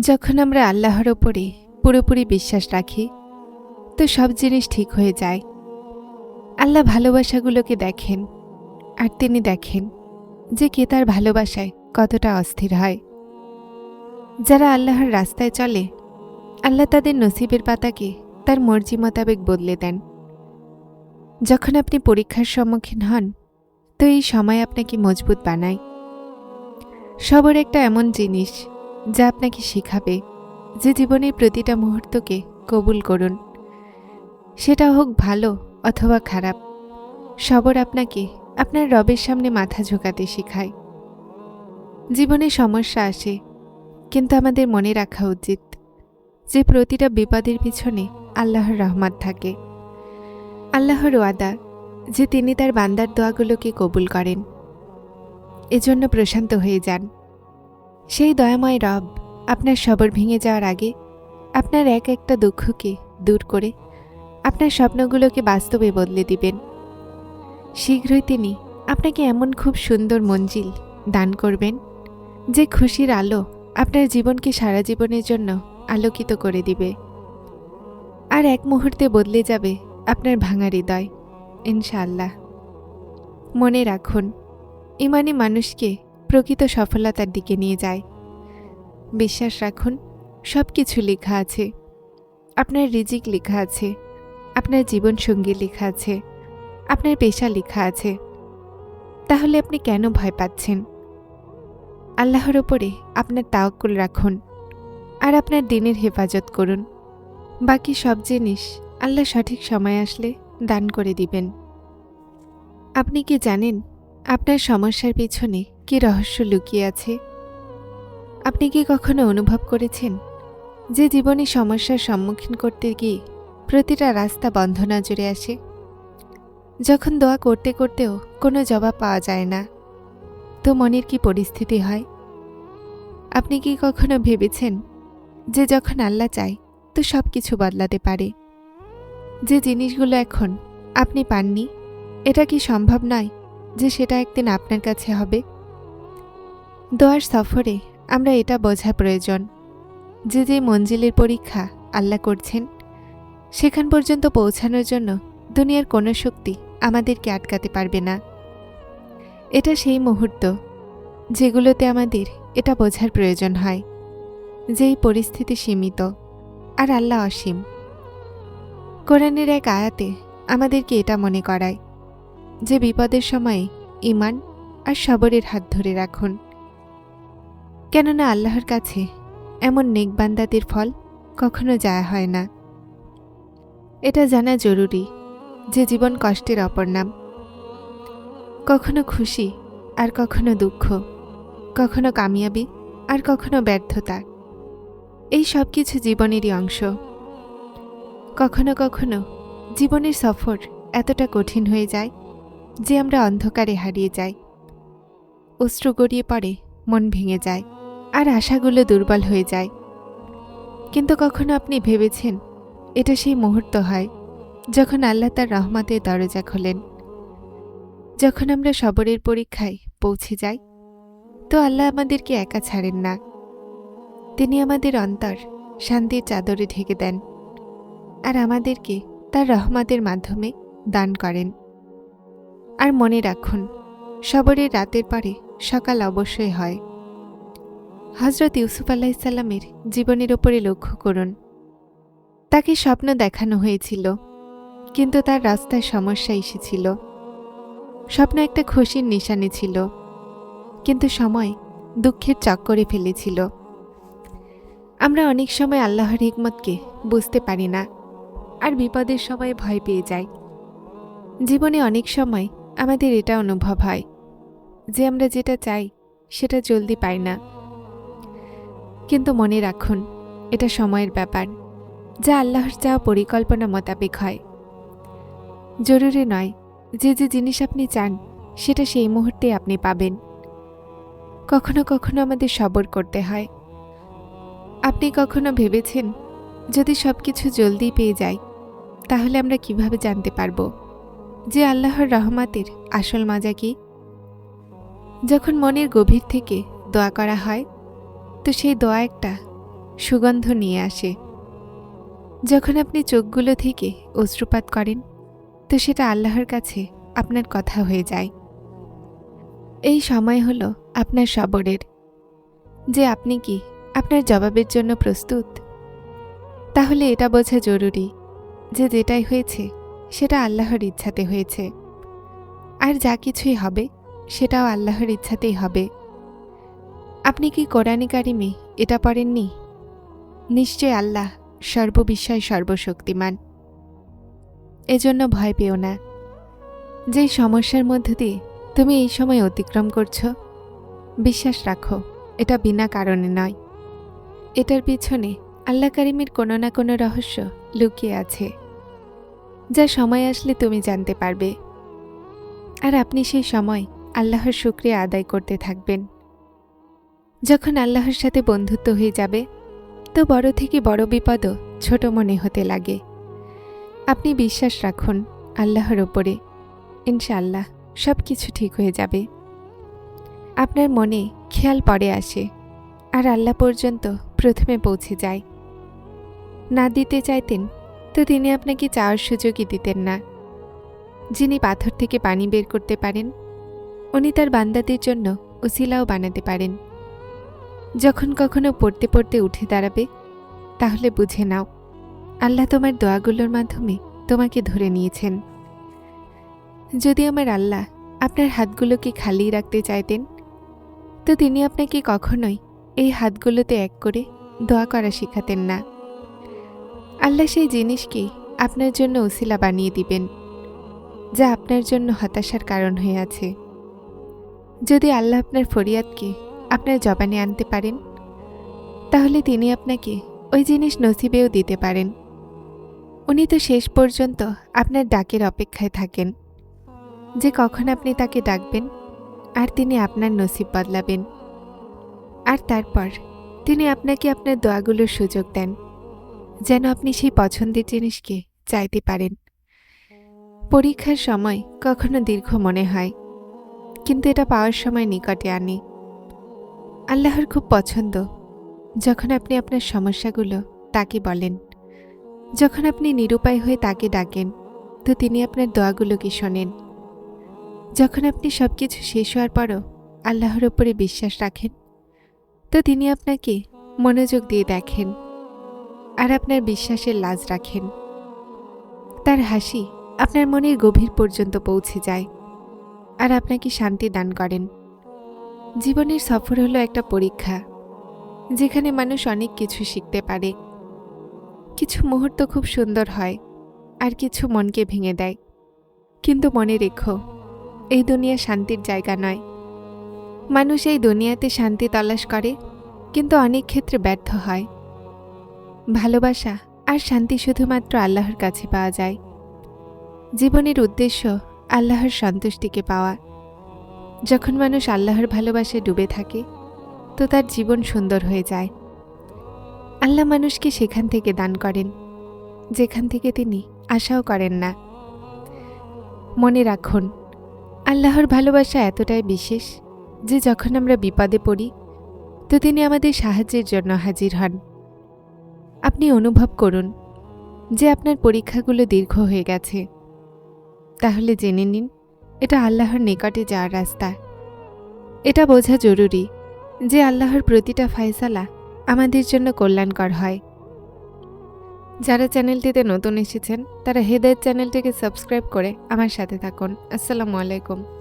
যখন আমরা আল্লাহর ওপরে পুরোপুরি বিশ্বাস রাখি, তো সব জিনিস ঠিক হয়ে যায়। আল্লাহ ভালোবাসাগুলোকে দেখেন, আর তিনি দেখেন যে কে তার ভালোবাসায় কতটা অস্থির হয়। যারা আল্লাহর রাস্তায় চলে, আল্লাহ তাদের নসিবের পাতাকে তার মর্জি মোতাবেক বদলে দেন। যখন আপনি পরীক্ষার সম্মুখীন হন, তো এই সময় আপনাকে মজবুত বানায়। সবর একটা এমন জিনিস যা আপনাকে শেখাবে যে জীবনের প্রতিটা মুহূর্তকে কবুল করুন। সেটা হোক ভালো অথবা খারাপ, সবর আপনাকে আপনার রবের সামনে মাথা ঝোঁকাতে শেখায়। জীবনে সমস্যা আসে, কিন্তু আমাদের মনে রাখা উচিত যে প্রতিটা বিপদের পিছনে আল্লাহর রহমত থাকে। আল্লাহর ওয়াদা যে তিনি তার বান্দার দোয়াগুলোকে কবুল করেন। এজন্য প্রশান্ত হয়ে যান। সেই দয়াময় রব আপনার সবর ভেঙে যাওয়ার আগে আপনার এক একটা দুঃখকে দূর করে আপনার স্বপ্নগুলোকে বাস্তবে বদলে দিবেন। শীঘ্রই তিনি আপনাকে এমন খুব সুন্দর মঞ্জিল দান করবেন, যে খুশির আলো আপনার জীবনকে সারা জীবনের জন্য আলোকিত করে দিবে। আর এক মুহূর্তে বদলে যাবে আপনার ভাঙা হৃদয় ইনশাল্লাহ মনে রাখুন, ইমানি মানুষকে প্রকৃত সফলতার দিকে নিয়ে যায়। বিশ্বাস রাখুন সব কিছু লেখা আছে। আপনার রিজিক লেখা আছে। আপনার জীবনসঙ্গী লেখা আছে। আপনার পেশা লেখা আছে। তাহলে আপনি কেন ভয় পাচ্ছেন? আল্লাহর ওপরে আপনার তাওয়াক্কুল রাখুন। আর আপনার দিনের হেফাজত করুন। বাকি সব জিনিস আল্লাহ সঠিক সময় আসলে দান করে দিবেন। আপনি কি জানেন আপনার সমস্যার পিছনে কি রহস্য লুকিয়ে আছে? আপনি কি কখনো অনুভব করেছেন যে জীবনে সমস্যার সম্মুখীন করতে গিয়ে প্রতিটা রাস্তা বন্ধ নজরে আসে? যখন দোয়া করতে করতেও কোনো জবাব পাওয়া যায় না, তো মনের কি পরিস্থিতি হয়? আপনি কি কখনো ভেবেছেন যে যখন আল্লাহ চায়, তো সব কিছু বদলাতে পারে? যে জিনিসগুলো এখন আপনি পাননি, এটা কি সম্ভব নয় যে সেটা একদিন আপনার কাছে হবে। দোয়ার সফরে আমরা এটা বোঝা প্রয়োজন। যে যে মঞ্জিলের পরীক্ষা আল্লাহ করছেন, সেখান পর্যন্ত পৌঁছানোর জন্য দুনিয়ার কোনো শক্তি আমাদেরকে আটকাতে পারবে না। এটা সেই মুহূর্ত যেগুলোতে আমাদের এটা বোঝার প্রয়োজন হয় যে এই পরিস্থিতি সীমিত আর আল্লাহ অসীম। কোরআনের এক আয়াতে আমাদেরকে এটা মনে করায় যে বিপদের সময়ে ইমান আর সবরের হাত ধরে রাখুন। কেননা আল্লাহর কাছে এমন নেকবান্দাদের ফল কখনো যায় হয় না। এটা জানা জরুরি যে জীবন কষ্টের অপর নাম। কখনো খুশি আর কখনো দুঃখ, কখনো কামিয়াবি আর কখনো ব্যর্থতা, এই সব কিছু জীবনেরই অংশ। কখনো কখনো জীবনের সফর এতটা কঠিন হয়ে যায় যে আমরা অন্ধকারে হারিয়ে যাই। অশ্রু গড়িয়ে পড়ে, মন ভেঙে যায়, আর আশাগুলো দুর্বল হয়ে যায়। কিন্তু কখনো আপনি ভেবেছেন এটা সেই মুহূর্ত হয়, যখন আল্লাহ তার রহমতের দরজা খোলেন। যখন আমরা সবরের পরীক্ষায় পৌঁছে যাই, তো আল্লাহ আমাদেরকে একা ছাড়েন না। তিনি আমাদের অন্তর শান্তির চাদরে ঢেকে দেন, আর আমাদেরকে তার রহমতের মাধ্যমে দান করেন। আর মনে রাখুন সবরের রাতের পরে সকাল অবশ্যই হয়। হজরত ইউসুফ আলাহিসাল্লামের জীবনের ওপরে লক্ষ্য করুন। তাকে স্বপ্ন দেখানো হয়েছিল, কিন্তু তার রাস্তায় সমস্যা এসেছিল। স্বপ্ন একটা খুশির নিশানি ছিল, কিন্তু সময় দুঃখের চক্করে ফেলেছিল। আমরা অনেক সময় আল্লাহর হিকমতকে বুঝতে পারি না, আর বিপদের সময় ভয় পেয়ে যাই। জীবনে অনেক সময় আমাদের এটা অনুভব হয় যে আমরা যেটা চাই, সেটা জলদি পাই না। কিন্তু মনে রাখুন, এটা সময়ের ব্যাপার, যা আল্লাহর চাওয়া পরিকল্পনা মোতাবেক হয়। জরুরি নয়, যে যে জিনিস আপনি চান, সেটা সেই মুহূর্তে আপনি পাবেন। কখনো কখনো আমাদের সবর করতে হয়। আপনি কখনো ভেবেছেন, যদি সব কিছু জলদি পেয়ে যায়, তাহলে আমরা কীভাবে জানতে পারব? যে আল্লাহর রহমাতের আসল মাজা কি? যখন মনের গভীর থেকে দোয়া করা হয়, তো সেই দোয়া একটা সুগন্ধ নিয়ে আসে। যখন আপনি চোখগুলো থেকে অশ্রুপাত করেন, তো সেটা আল্লাহর কাছে আপনার কথা হয়ে যায়। এই সময় হলো আপনার সবরের, যে আপনি কি আপনার জবাবের জন্য প্রস্তুত? তাহলে এটা বোঝা জরুরি যে যেটাই হয়েছে সেটা আল্লাহর ইচ্ছাতে হয়েছে। আর যা কিছুই হবে, সেটাও আল্লাহর ইচ্ছাতেই হবে। আপনি কি কোরআনে কারিমে এটা পড়েননি? নিশ্চয় আল্লাহ সর্ববিষয় সর্বশক্তিমান। এজন্য ভয় পেও না। যে সমস্যার মধ্য দিয়ে তুমি এই সময় অতিক্রম করছ, বিশ্বাস রাখো, এটা বিনা কারণে নয়। এটার পিছনে আল্লাহ কারিমের কোনো না কোনো রহস্য লুকিয়ে আছে। যা সময় আসলে তুমি জানতে পারবে। আর আপনি সেই সময় আল্লাহর শুক্রিয়া আদায় করতে থাকবেন। যখন আল্লাহর সাথে বন্ধুত্ব হয়ে যাবে, তো বড় থেকে বড় বিপদও ছোট মনে হতে লাগে। আপনি বিশ্বাস রাখুন, আল্লাহর ওপরে ইনশাআল্লাহ সব কিছু ঠিক হয়ে যাবে। আপনার মনে খেয়াল পড়ে আসে, আর আল্লাহ পর্যন্ত প্রথমে পৌঁছে যায়। না দিতে চাইতেন তো তিনি আপনাকে চাওয়ার সুযোগই দিতেন না। যিনি পাথর থেকে পানি বের করতে পারেন, উনি তার বান্দাদের জন্য উসিলাও বানাতে পারেন। যখন কখনো পড়তে পড়তে উঠে দাঁড়াবে, তাহলে বুঝে নাও, আল্লাহ তোমার দোয়াগুলোর মাধ্যমে তোমাকে ধরে নিয়েছেন। যদি আমার আল্লাহ আপনার হাতগুলোকে খালি রাখতে চাইতেন, তো তিনি আপনাকে কখনোই এই হাতগুলোতে এক করে দোয়া করা শেখাতেন না। আল্লাহ সেই জিনিসকে আপনার জন্য উসিলা বানিয়ে দিবেন, যা আপনার জন্য হতাশার কারণ হয়ে আছে। যদি আল্লাহ আপনার ফরিয়াদকে আপনার জবানে আনতে পারেন, তাহলে তিনি আপনাকে ওই জিনিস নসিবেও দিতে পারেন। উনি তো শেষ পর্যন্ত আপনার ডাকের অপেক্ষায় থাকেন। যে কখন আপনি তাকে ডাকবেন, আর তিনি আপনার নসিব বদলাবেন। আর তারপর তিনি আপনাকে আপনার দোয়াগুলোর সুযোগ দেন। যেন আপনি সেই পছন্দের জিনিসকে চাইতে পারেন। পরীক্ষার সময় কখনো দীর্ঘ মনে হয়, কিন্তু এটা পাওয়ার সময় নিকটে আনে। আল্লাহর খুব পছন্দ, যখন আপনি আপনার সমস্যাগুলো তাকে বলেন। যখন আপনি নিরুপায় হয়ে তাকে ডাকেন, তো তিনি আপনার দোয়াগুলোকে শোনেন। যখন আপনি সব কিছু শেষ হওয়ার পরও আল্লাহর ওপরে বিশ্বাস রাখেন, তো তিনি আপনাকে মনোযোগ দিয়ে দেখেন। আর আপনার বিশ্বাসের লাজ রাখেন। তার হাসি আপনার মনের গভীর পর্যন্ত পৌঁছে যায় আর আপনাকে শান্তি দান করেন। জীবনের সফর হলো একটা পরীক্ষা, যেখানে মানুষ অনেক কিছু শিখতে পারে। কিছু মুহূর্ত খুব সুন্দর হয় আর কিছু মনকে ভেঙে দেয়। কিন্তু মনে রেখো, এই দুনিয়া শান্তির জায়গা নয়। মানুষ এই দুনিয়াতে শান্তি তলাশ করে, কিন্তু অনেক ক্ষেত্রে ব্যর্থ হয়। ভালোবাসা আর শান্তি শুধুমাত্র আল্লাহর কাছে পাওয়া যায়। জীবনের উদ্দেশ্য আল্লাহর সন্তুষ্টিকে পাওয়া। যখন মানুষ আল্লাহর ভালোবাসায় ডুবে থাকে, তো তার জীবন সুন্দর হয়ে যায়। আল্লাহ মানুষকে সেখান থেকে দান করেন, যেখান থেকে তিনি আশাও করেন না। মনে রাখুন, আল্লাহর ভালোবাসা এতটাই বিশেষ যে যখন আমরা বিপদে পড়ি, তো তিনি আমাদের সাহায্যের জন্য হাজির হন। আপনি অনুভব করুন যে আপনার পরীক্ষাগুলো দীর্ঘ হয়ে গেছে। তাহলে জেনে নিন, এটা আল্লাহর নিকটে যাওয়ার রাস্তা। এটা বোঝা জরুরি যে আল্লাহর প্রতিটা ফায়সালা আমাদের জন্য কল্যাণকর হয়। যারা চ্যানেলটিতে নতুন এসেছেন, তারা হেদায়ত চ্যানেলটিকে সাবস্ক্রাইব করে আমার সাথে থাকুন। আসসালামু আলাইকুম।